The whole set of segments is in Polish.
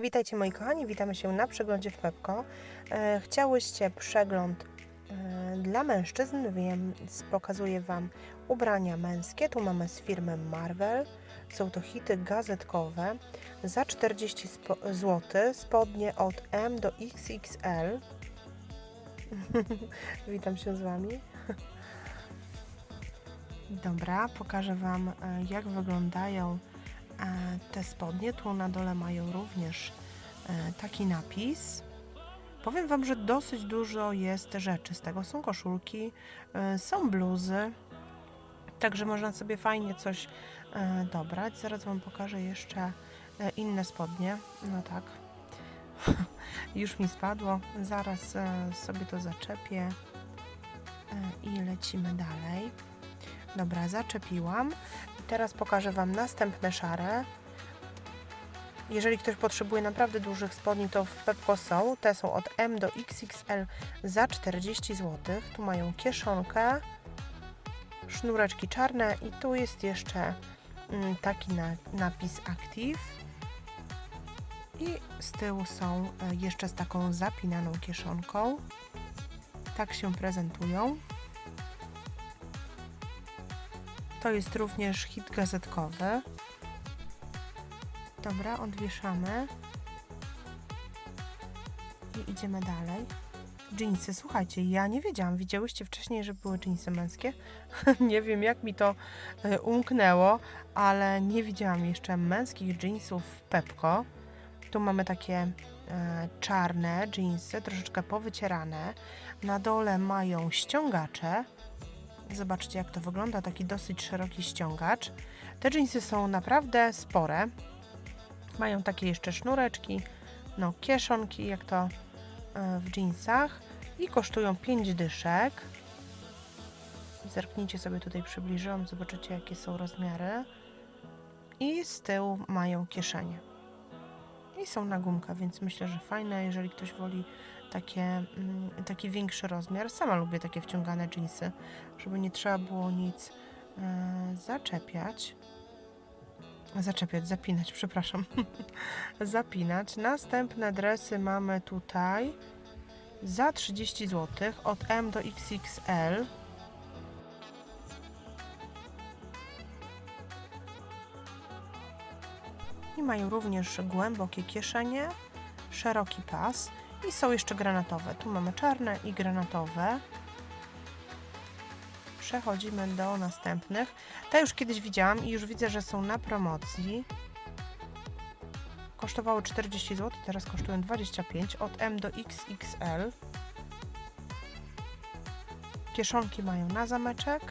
Witajcie moi kochani, witamy się na przeglądzie w Pepko. E, chciałyście przegląd e, dla mężczyzn, więc pokazuję Wam ubrania męskie. Tu mamy z firmy Marvel. Są to hity gazetkowe za 40 zł, spodnie od M do XXL. Witam się z Wami. Dobra, pokażę Wam, e, jak wyglądają te spodnie. Tu na dole mają również e, taki napis. Powiem Wam, że dosyć dużo jest rzeczy z tego. Są koszulki, e, są bluzy, także można sobie fajnie coś e, dobrać. Zaraz Wam pokażę jeszcze inne spodnie. No tak, już mi spadło. Zaraz sobie to zaczepię i lecimy dalej. Dobra, zaczepiłam. Teraz pokażę Wam następne szare. Jeżeli ktoś potrzebuje naprawdę dużych spodni, to w Pepko są. Te są od M do XXL za 40 zł. Tu mają kieszonkę, sznureczki czarne i tu jest jeszcze mm, taki na, napis Active. I z tyłu są e, jeszcze z taką zapinaną kieszonką. Tak się prezentują. To jest również hit gazetkowy. Dobra, odwieszamy. I idziemy dalej. Jeansy, słuchajcie, ja nie wiedziałam. Widziałyście wcześniej, że były jeansy męskie? nie wiem, jak mi to e, umknęło, ale nie widziałam jeszcze męskich jeansów w Pepko. Tu mamy takie e, czarne jeansy, troszeczkę powycierane. Na dole mają ściągacze. Zobaczcie, jak to wygląda. Taki dosyć szeroki ściągacz. Te jeansy są naprawdę spore. Mają takie jeszcze sznureczki, no kieszonki, jak to e, w jeansach. I kosztują 5 dyszek. Zerknijcie sobie tutaj przybliżyłam, zobaczycie jakie są rozmiary. I z tyłu mają kieszenie. I są na gumkę, więc myślę, że fajne, jeżeli ktoś woli takie, mm, taki większy rozmiar. Sama lubię takie wciągane jeansy, żeby nie trzeba było nic e, zaczepiać. Zaczepiać, zapinać, przepraszam. zapinać. Następne dresy mamy tutaj za 30 zł od M do XXL. I mają również głębokie kieszenie, szeroki pas i są jeszcze granatowe. Tu mamy czarne i granatowe. Przechodzimy do następnych. Te już kiedyś widziałam i już widzę, że są na promocji. Kosztowały 40 zł, teraz kosztują 25 od M do XXL. Kieszonki mają na zameczek.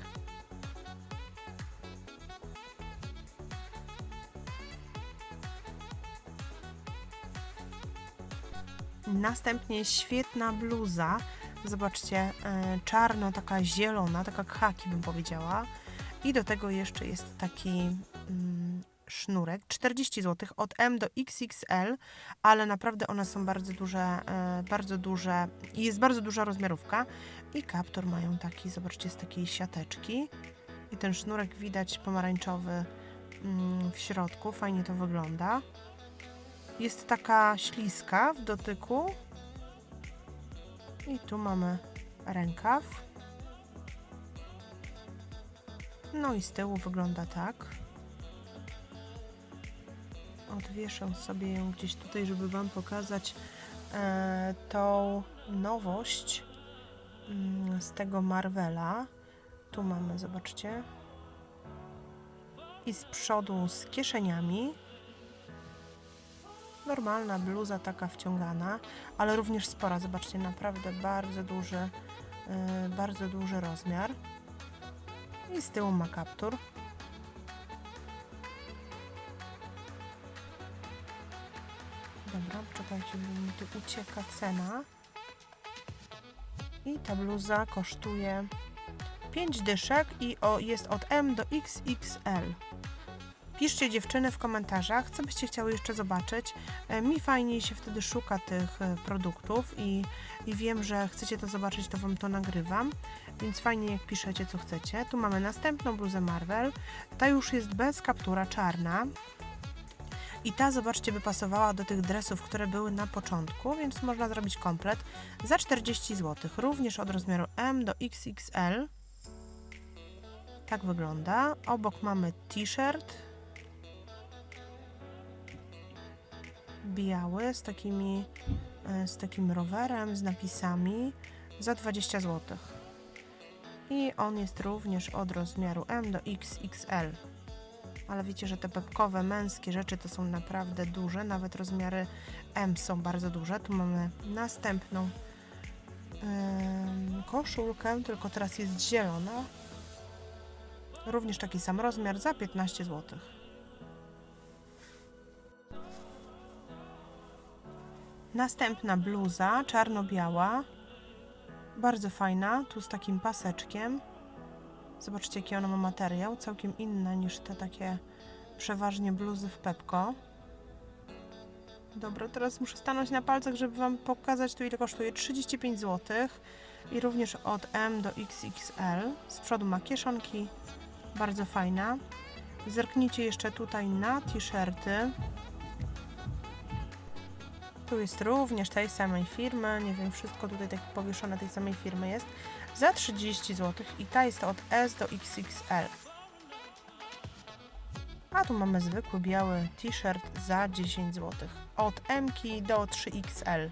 Następnie świetna bluza. Zobaczcie, e, czarno, taka zielona, taka khaki bym powiedziała. I do tego jeszcze jest taki mm, sznurek, 40 zł od M do XXL, ale naprawdę one są bardzo duże, e, bardzo duże i jest bardzo duża rozmiarówka. I kaptur mają taki, zobaczcie, z takiej siateczki. I ten sznurek widać pomarańczowy mm, w środku, fajnie to wygląda. Jest taka śliska w dotyku. I tu mamy rękaw. No i z tyłu wygląda tak. Odwieszam sobie ją gdzieś tutaj, żeby Wam pokazać e, tą nowość mm, z tego Marvela. Tu mamy, zobaczcie. I z przodu z kieszeniami normalna bluza taka wciągana, ale również spora. Zobaczcie, naprawdę bardzo duży, yy, bardzo duży rozmiar. I z tyłu ma kaptur. Dobra, czekajcie, bo mi tu ucieka cena. I ta bluza kosztuje 5 dyszek i o, jest od M do XXL. Piszcie dziewczyny w komentarzach, co byście chciały jeszcze zobaczyć. E, Mi fajniej się wtedy szuka tych e, produktów i, i wiem, że chcecie to zobaczyć, to Wam to nagrywam, więc fajnie jak piszecie, co chcecie. Tu mamy następną bluzę Marvel. Ta już jest bez kaptura, czarna. I ta, zobaczcie, by pasowała do tych dresów, które były na początku, więc można zrobić komplet za 40 zł. Również od rozmiaru M do XXL. Tak wygląda. Obok mamy t-shirt. Biały z takimi, e, z takim rowerem, z napisami za 20 zł. I on jest również od rozmiaru M do XXL. Ale wiecie, że te pepkowe, męskie rzeczy to są naprawdę duże, nawet rozmiary M są bardzo duże. Tu mamy następną em, koszulkę, tylko teraz jest zielona. Również taki sam rozmiar za 15 zł. Następna bluza czarno-biała. Bardzo fajna, tu z takim paseczkiem. Zobaczcie, jaki ona ma materiał. Całkiem inny niż te takie przeważnie bluzy w Pepko. Dobra, teraz muszę stanąć na palcach, żeby Wam pokazać tu ile kosztuje. 35 zł i również od M do XXL. Z przodu ma kieszonki, bardzo fajna. Zerknijcie jeszcze tutaj na t-shirty. Tu jest również tej samej firmy, nie wiem, wszystko tutaj tak powieszone tej samej firmy jest, za 30 zł i ta jest od S do XXL. A tu mamy zwykły biały t-shirt za 10 zł, od M do 3XL.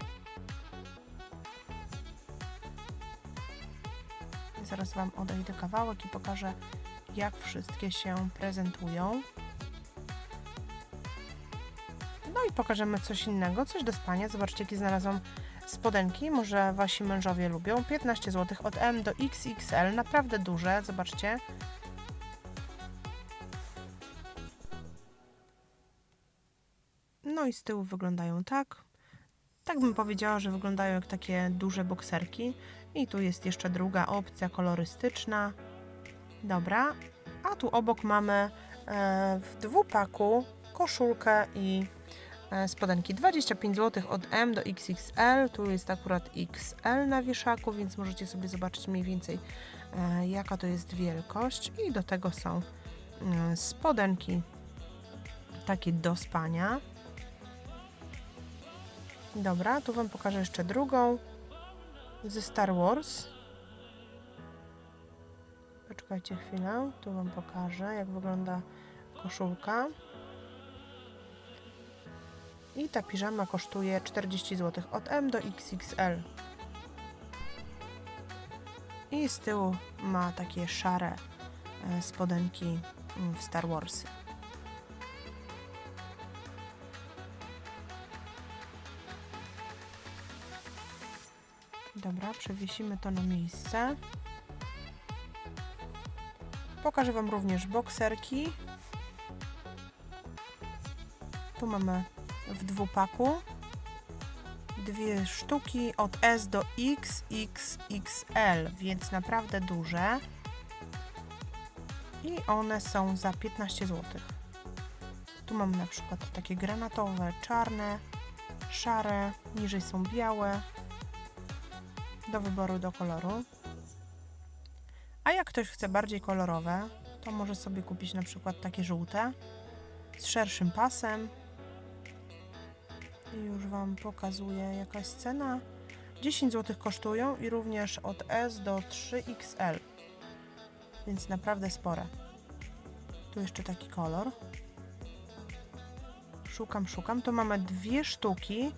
Zaraz Wam odejdę kawałek i pokażę, jak wszystkie się prezentują. Pokażemy coś innego, coś do spania. Zobaczcie, jakie znalazłam spodenki. Może Wasi mężowie lubią. 15 zł od M do XXL. Naprawdę duże, zobaczcie. No i z tyłu wyglądają tak. Tak bym powiedziała, że wyglądają jak takie duże bokserki. I tu jest jeszcze druga opcja kolorystyczna. Dobra. A tu obok mamy e, w dwupaku koszulkę i spodenki 25 zł od M do XXL. Tu jest akurat XL na wieszaku, więc możecie sobie zobaczyć mniej więcej e, jaka to jest wielkość. I do tego są e, spodenki takie do spania. Dobra, tu Wam pokażę jeszcze drugą ze Star Wars. Poczekajcie chwilę, tu Wam pokażę, jak wygląda koszulka. I ta piżama kosztuje 40 zł od M do XXL. I z tyłu ma takie szare e, spodenki mm, w Star Warsy. Dobra, przewiesimy to na miejsce. Pokażę Wam również bokserki. Tu mamy w dwupaku dwie sztuki od S do XXXL, więc naprawdę duże. I one są za 15 zł. Tu mamy na przykład takie granatowe, czarne, szare, niżej są białe. Do wyboru do koloru. A jak ktoś chce bardziej kolorowe, to może sobie kupić na przykład takie żółte z szerszym pasem. I już Wam pokazuję jaka jest cena. 10 zł kosztują i również od S do 3XL. Więc naprawdę spore. Tu jeszcze taki kolor. Szukam, szukam. Tu mamy dwie sztuki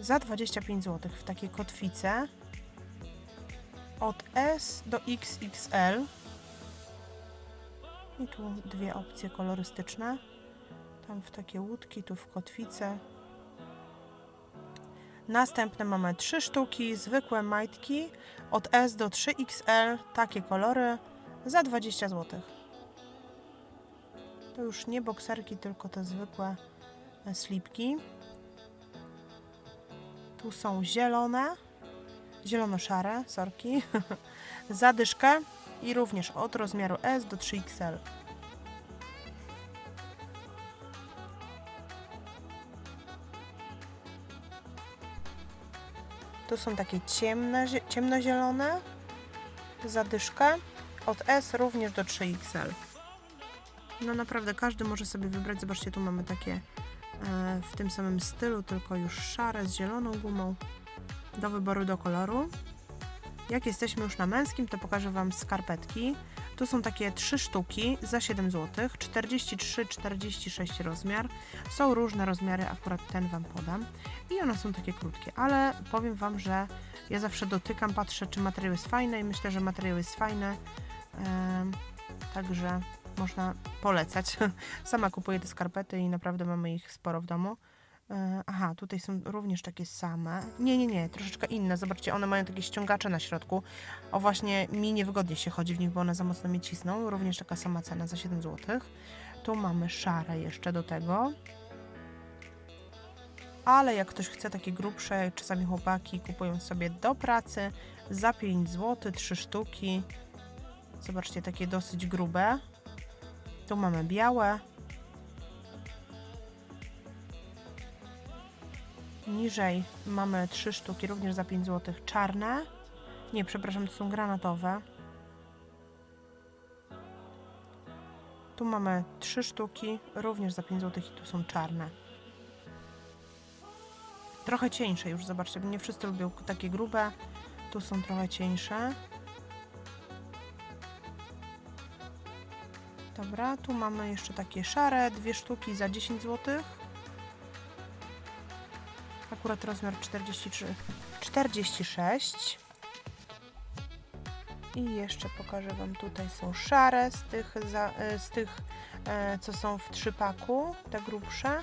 za 25 zł w takiej kotwice od S do XXL. I tu dwie opcje kolorystyczne. Tam w takie łódki, tu w kotwice. Następne mamy trzy sztuki, zwykłe majtki od S do 3XL, takie kolory za 20 zł. To już nie bokserki, tylko te zwykłe e, slipki. Tu są zielone, zielono-szare, sorki, zadyszkę i również od rozmiaru S do 3XL. Tu są takie ciemne, zie- ciemnozielone, zadyszkę od S również do 3XL. No naprawdę każdy może sobie wybrać. Zobaczcie, tu mamy takie e, w tym samym stylu, tylko już szare z zieloną gumą do wyboru do koloru. Jak jesteśmy już na męskim, to pokażę Wam skarpetki. Tu są takie trzy sztuki za 7 zł, 43-46 rozmiar. Są różne rozmiary, akurat ten Wam podam. I one są takie krótkie, ale powiem Wam, że ja zawsze dotykam, patrzę, czy materiał jest fajny i myślę, że materiał jest fajny. Także można polecać. Sama kupuję te skarpety i naprawdę mamy ich sporo w domu. E, Aha, tutaj są również takie same. Nie, nie, nie, troszeczkę inne. Zobaczcie, one mają takie ściągacze na środku. O właśnie, mi niewygodnie się chodzi w nich, bo one za mocno mnie cisną. Również taka sama cena za 7 zł. Tu mamy szare jeszcze do tego. Ale jak ktoś chce takie grubsze, czasami chłopaki kupują sobie do pracy za 5 zł, 3 sztuki. Zobaczcie, takie dosyć grube. Tu mamy białe. Niżej mamy 3 sztuki, również za 5 zł. Czarne. Nie, przepraszam, to są granatowe. Tu mamy 3 sztuki, również za 5 zł i tu są czarne. Trochę cieńsze już, zobaczcie, nie wszyscy lubią takie grube. Tu są trochę cieńsze. Dobra, tu mamy jeszcze takie szare, dwie sztuki za 10 zł. Akurat rozmiar 43, 46. I jeszcze pokażę Wam, tutaj są szare z tych, za, e, z tych e, co są w trzypaku, te grubsze.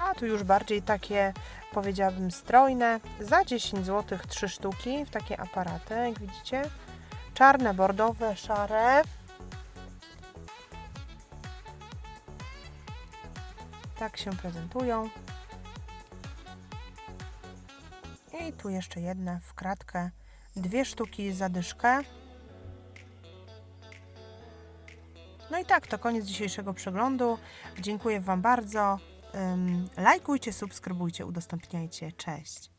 A tu już bardziej takie, powiedziałabym, strojne. Za 10 zł 3 sztuki w takie aparaty, jak widzicie. Czarne, bordowe, szare. Tak się prezentują. I tu jeszcze jedne w kratkę. Dwie sztuki za dyszkę. No i tak, to koniec dzisiejszego przeglądu. Dziękuję Wam bardzo. Lajkujcie, subskrybujcie, udostępniajcie. Cześć.